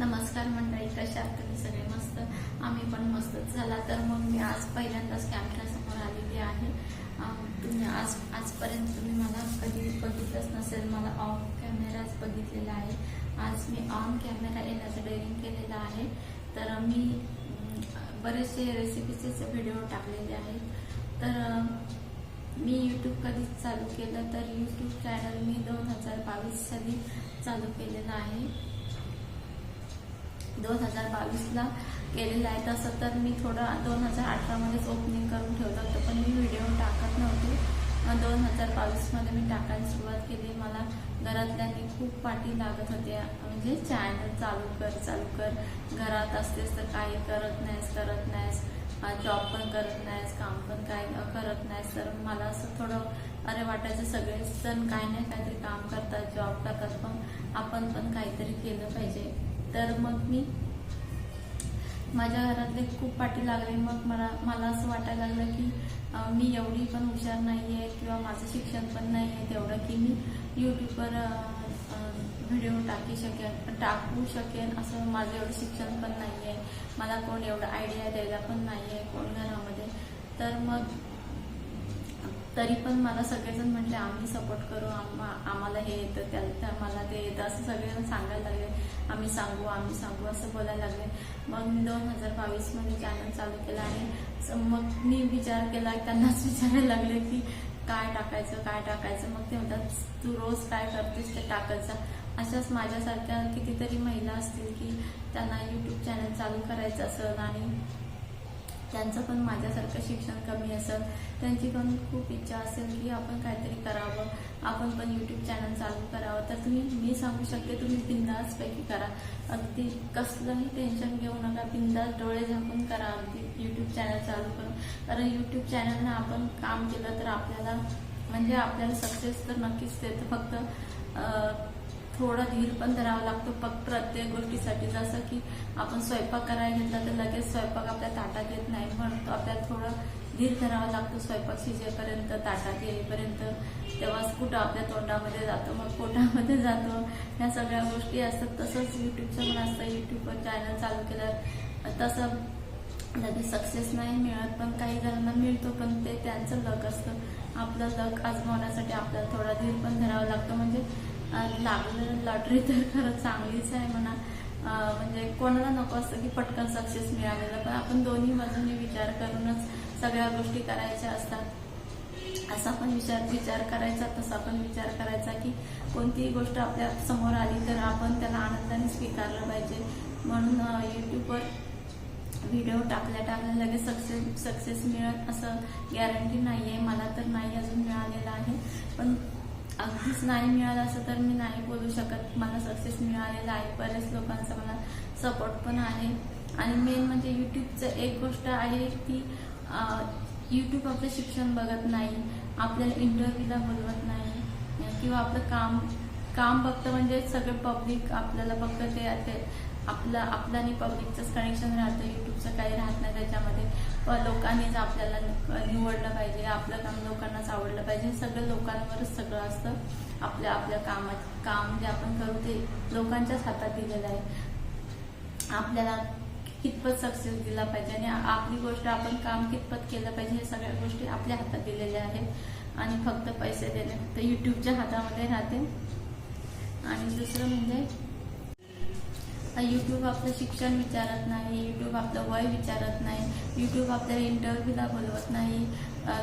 नमस्कार मंडळी कशा तुम्ही? सगळे मस्त? आम्ही पण मस्तच झाला. तर मग मी आज पहिल्यांदाच कॅमेऱ्यासमोर आलेली आहे. तुम्ही आज आजपर्यंत तुम्ही मला कधी बघितलंच नसेल. मला ऑन कॅमेराच बघितलेला आहे. आज मी ऑन कॅमेरा येण्याचं डेअरिंग केलेलं आहे. तर मी बरेचसे रेसिपीचे व्हिडिओ टाकलेले आहेत. तर मी यूट्यूब कधीच चालू केलं तर यूट्यूब चॅनल मी दोन हजार बावीस साली चालू केलेलं आहे. दोन हजार बावीसला केलेलं आहे. तसं तर मी थोडं दोन हजार अठरामध्येच ओपनिंग करून ठेवलं होतं पण मी व्हिडिओ टाकत नव्हते. दोन हजार बावीसमध्ये मी टाकायला सुरुवात केली. मला घरातल्यांनी खूप पाठी लागत होत्या म्हणजे चॅनल चालू कर चालू कर. घरात असतेस तर काही करत नाहीस करत नाहीस. जॉब पण करत नाहीस काम पण काय करत नाहीस. तर मला असं थोडं अरे वाटायचं सगळेच जण काही नाही काहीतरी काम करतात जॉब करतात. पण आपण पण काहीतरी केलं पाहिजे. तर मग मी माझ्या घरातले खूप पाठी लागले. मग मला मला असं वाटायला लागलं की मी एवढी पण हुशार नाही आहे किंवा माझं शिक्षण पण नाही आहे तेवढं की मी यूट्यूबवर व्हिडिओ टाकी शकेन टाकू शकेन असं माझं एवढं शिक्षण पण नाही आहे मला कोण एवढं आयडिया द्यायला पण नाही आहे कोण घरामध्ये. तर मग तरी पण मला सगळेजण म्हटले आम्ही सपोर्ट करू आम्हाला हे येतं त्या मला ते येतं. असं सगळेजण सांगायला लागले आम्ही सांगू आम्ही सांगू असं बोलायला लागले. मग मी दोन हजार बावीसमध्ये चॅनल चालू केलं आणि मग मी विचार केला त्यांनाच विचारायला लागले की काय टाकायचं काय टाकायचं? मग ते म्हणतात तू रोज काय करतेस ते टाकायचं. अशाच माझ्यासारख्या कितीतरी महिला असतील की त्यांना यूट्यूब चॅनल चालू करायचं असेल आणि त्यांचं पण माझ्यासारखं शिक्षण कमी असेल त्यांची पण खूप इच्छा असेल की आपण काहीतरी करावं. आपण पण यूट्यूब चॅनल चालू करावं. तर तुम्ही मी सांगू शकते तुम्ही बिंदासपैकी करा. अगदी कसलंही टेन्शन घेऊ नका. बिंदास डोळे झाकून करा अगदी यूट्यूब चॅनल चालू करून. कारण यूट्यूब चॅनलनं आपण काम केलं तर आपल्याला म्हणजे आपल्याला सक्सेस तर नक्कीच देतं. फक्त थोडा धीर पण धरावा लागतो. फक्त प्रत्येक गोष्टीसाठी जसं की आपण स्वयंपाक करायला घेतला तर लगेच स्वयंपाक आपल्या ताटात येत नाही. म्हणतो आपल्याला थोडं धीर धरावा लागतो स्वयंपाक शिजेपर्यंत ताटात येईपर्यंत. तेव्हाच कुठं आपल्या तोंडामध्ये जातो मग पोटामध्ये जातो. ह्या सगळ्या गोष्टी असतात. तसंच यूट्यूबचं पण असतं. यूट्यूबवर चॅनल चालू केलं तसं लगेच सक्सेस नाही मिळत पण काही जणांना मिळतो पण ते त्यांचं लक असतं. आपलं लक आजमावण्यासाठी आपल्याला थोडा धीर पण धरावा लागतो. म्हणजे लागलं लॉटरी तर खरंच चांगलीच आहे म्हणा. म्हणजे कोणाला नको असतं की पटकन सक्सेस मिळालेलं पण आपण दोन्ही बाजूंनी विचार करूनच सगळ्या गोष्टी करायच्या असतात. असा पण विचार विचार करायचा तसा पण विचार करायचा की कोणतीही गोष्ट आपल्यासमोर आली तर आपण त्याला आनंदाने स्वीकारलं पाहिजे. म्हणून यूट्यूबवर व्हिडिओ टाकल्या टाकल्या लगेच सक्सेस सक्सेस मिळत असं गॅरंटी नाही आहे मला तर नाही अजून मिळालं. नाही मिळालं असं तर मी नाही बोलू शकत. मला सक्सेस मिळालेला आहे. बऱ्याच लोकांचा मला सपोर्ट पण आहे. आणि मेन म्हणजे यूट्यूबचं एक गोष्ट आहे की यूट्यूब आपलं शिक्षण बघत नाही. आपल्याला इंटरव्ह्यूला बोलवत नाही. किंवा आपलं काम काम बघतं म्हणजे सगळं पब्लिक आपल्याला बघतं ते आपलं आपलं आणि पब्लिकचंच कनेक्शन राहतं. यूट्यूबचं काही राहत नाही त्याच्यामध्ये. लोकांनीच आपल्याला निवडलं पाहिजे आपलं काम लोकांनाच आवडलं पाहिजे हे सगळं लोकांवरच सगळं असतं. आपल्या आपल्या कामात काम जे आपण करू ते लोकांच्याच हातात दिलेलं आहे. आपल्याला कितपत सक्सेस दिला पाहिजे आणि आपली गोष्ट आपण काम कितपत केलं पाहिजे हे सगळ्या गोष्टी आपल्या हातात दिलेल्या आहेत. आणि फक्त पैसे देणे फक्त यूट्यूबच्या हातामध्ये राहते. आणि दुसरं म्हणजे यूट्यूब आपलं शिक्षण विचारत नाही यूट्यूब आपलं वय विचारत नाही यूट्यूब आपल्याला इंटरव्ह्यूला बोलवत नाही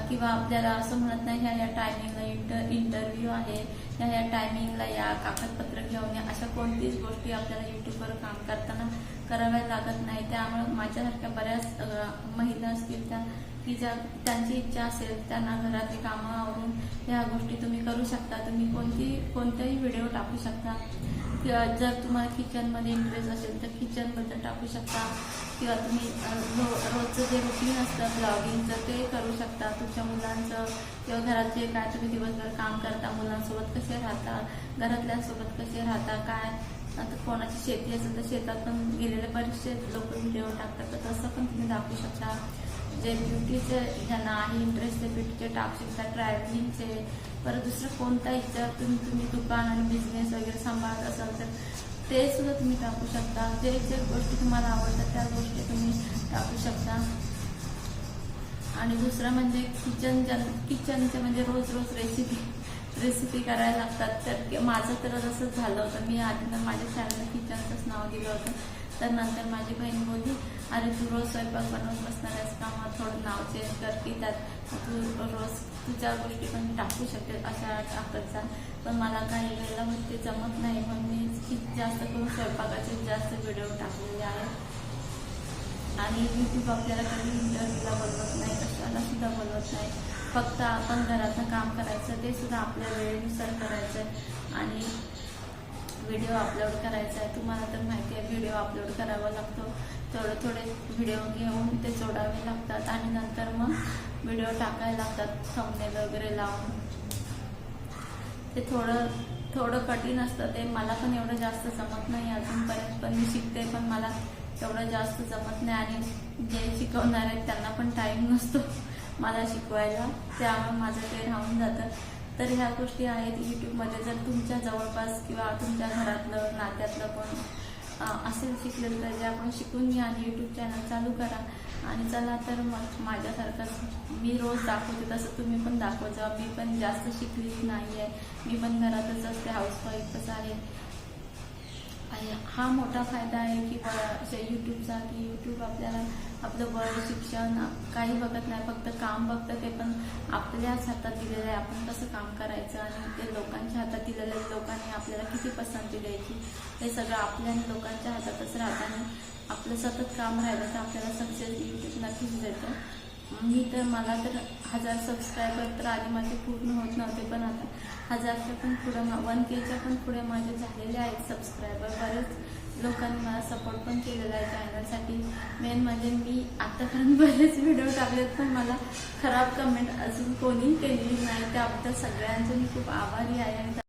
किंवा आपल्याला असं म्हणत नाही ह्या या टायमिंगला इंटर इंटरव्ह्यू आहे ह्या या टायमिंगला या कागदपत्र घेऊन या अशा कोणतीच गोष्टी आपल्याला यूट्यूबवर काम करताना कराव्या लागत नाही. त्यामुळे माझ्यासारख्या बऱ्याच महिला असतील त्या की ज्या त्यांची इच्छा असेल त्यांना घरातली कामं आवरून ह्या गोष्टी तुम्ही करू शकता. तुम्ही कोणती कोणताही व्हिडिओ टाकू शकता. किंवा जर तुम्हाला किचनमध्ये इंटरेस्ट असेल तर किचनबद्दल टाकू शकता. किंवा तुम्ही रो- रोजचं जे रुटीन असतं ब्लॉगिंगचं ते करू शकता. तुमच्या मुलांचं किंवा घरात जे काय तुम्ही दिवसभर काम करता मुलांसोबत कसे राहता घरातल्यांसोबत कसे राहता काय? आता कोणाची शेती असेल तर शेतात पण गेलेले बरेचसे लोक व्हिडिओ टाकतात. तर तसं पण तुम्ही दाखवू शकता. जे ब्युटीचे ज्यांना आहे इंटरेस्ट ते ब्युटीचे टाकू शकता ट्रॅव्हलिंगचे परत दुसरं कोणता इच्छा तुम्ही तुम्ही दुकान आणि बिझनेस वगैरे सांभाळत असाल तर ते सुद्धा तुम्ही टाकू शकता. जे जे गोष्टी तुम्हाला आवडतात त्या गोष्टी तुम्ही टाकू शकता. आणि दुसरं म्हणजे किचन जन किचनचे म्हणजे रोज रोज रेसिपी रेसिपी करायला लागतात. तर माझं तर तसंच झालं होतं. मी आधी तर माझ्या शाळेला किचनचंच नाव दिलं होतं. तर नंतर माझी बहीण बोलली अरे तू रोज स्वयंपाक बनवून बसणार आहेस का मग थोडं नाव चेंज कर की त्यात तू रोज तुझ्या गोष्टी पण टाकू शकते अशा टाकत जा पण मला काही वेळेला मग ते जमत नाही पण मी खूप जास्त करून स्वयंपाकाचे जास्त व्हिडिओ टाकलेले आहेत. आणि यूट्यूब आपल्याला कधी इंटरव्ह्यूला बोलवत नाही कशाला सुद्धा बोलवत नाही. फक्त आपण घरातनं काम करायचं ते सुद्धा आपल्या वेळेनुसार करायचं आणि व्हिडिओ अपलोड करायचा आहे. तुम्हाला तर माहिती आहे व्हिडिओ अपलोड करावा लागतो. थोडे थोडे व्हिडिओ घेऊन ते जोडावे लागतात आणि नंतर मग व्हिडिओ टाकायला लागतात थंबनेल वगैरे लावून. ते थोडं थोडं कठीण असतं. ते मला पण एवढं जास्त जमत नाही अजूनपर्यंत पण मी शिकते पण मला तेवढं जास्त जमत नाही. आणि जे शिकवणार आहेत त्यांना पण टाईम नसतो मला शिकवायला. त्यामुळे माझं ते राहून जातं. तर ह्या गोष्टी आहेत यूट्यूबमध्ये जर तुमच्या जवळपास किंवा तुमच्या घरातलं नात्यातलं पण असेल शिकलेलं तर जे आपण शिकून घ्या आणि यूट्यूब चॅनल चालू करा. आणि चला तर मग माझ्यासारखंच मी रोज दाखवते तसं तुम्ही पण दाखवत जा मी पण जास्त शिकलीच नाही आहे मी पण घरातच असते हाऊसवाईफच आहे. आणि हा मोठा फायदा आहे की ब- यूट्यूबचा की यूट्यूब आपल्याला आपलं वय शिक्षण काही बघत नाही फक्त काम बघतं ते पण आपल्याच हातात दिलेलं आहे. आपण कसं काम करायचं आणि ते लोकांच्या हातात दिलेलं आहे. लोकांनी आपल्याला किती पसंती द्यायची? हे सगळं आपल्या आणि लोकांच्या हातातच राहतं आणि आपलं सतत काम राहिलं तर आपल्याला सक्सेस यूट्यूब नक्कीच देतं मी तर मला तर हजार सबस्क्रायबर तर आधी माझे पूर्ण होत नव्हते पण आता हजारच्या पण पुढे वन केच्या पण पुढे माझे झालेले आहेत सबस्क्रायबर बरेच लोकांनी मला सपोर्ट पण केलेला आहे चॅनलसाठी मेन म्हणजे मी आतापर्यंत बरेच व्हिडिओ टाकलेत पण मला खराब कमेंट अजून कोणी केलेली नाही. त्याबद्दल सगळ्यांचे मी खूप आभारी आहे आणि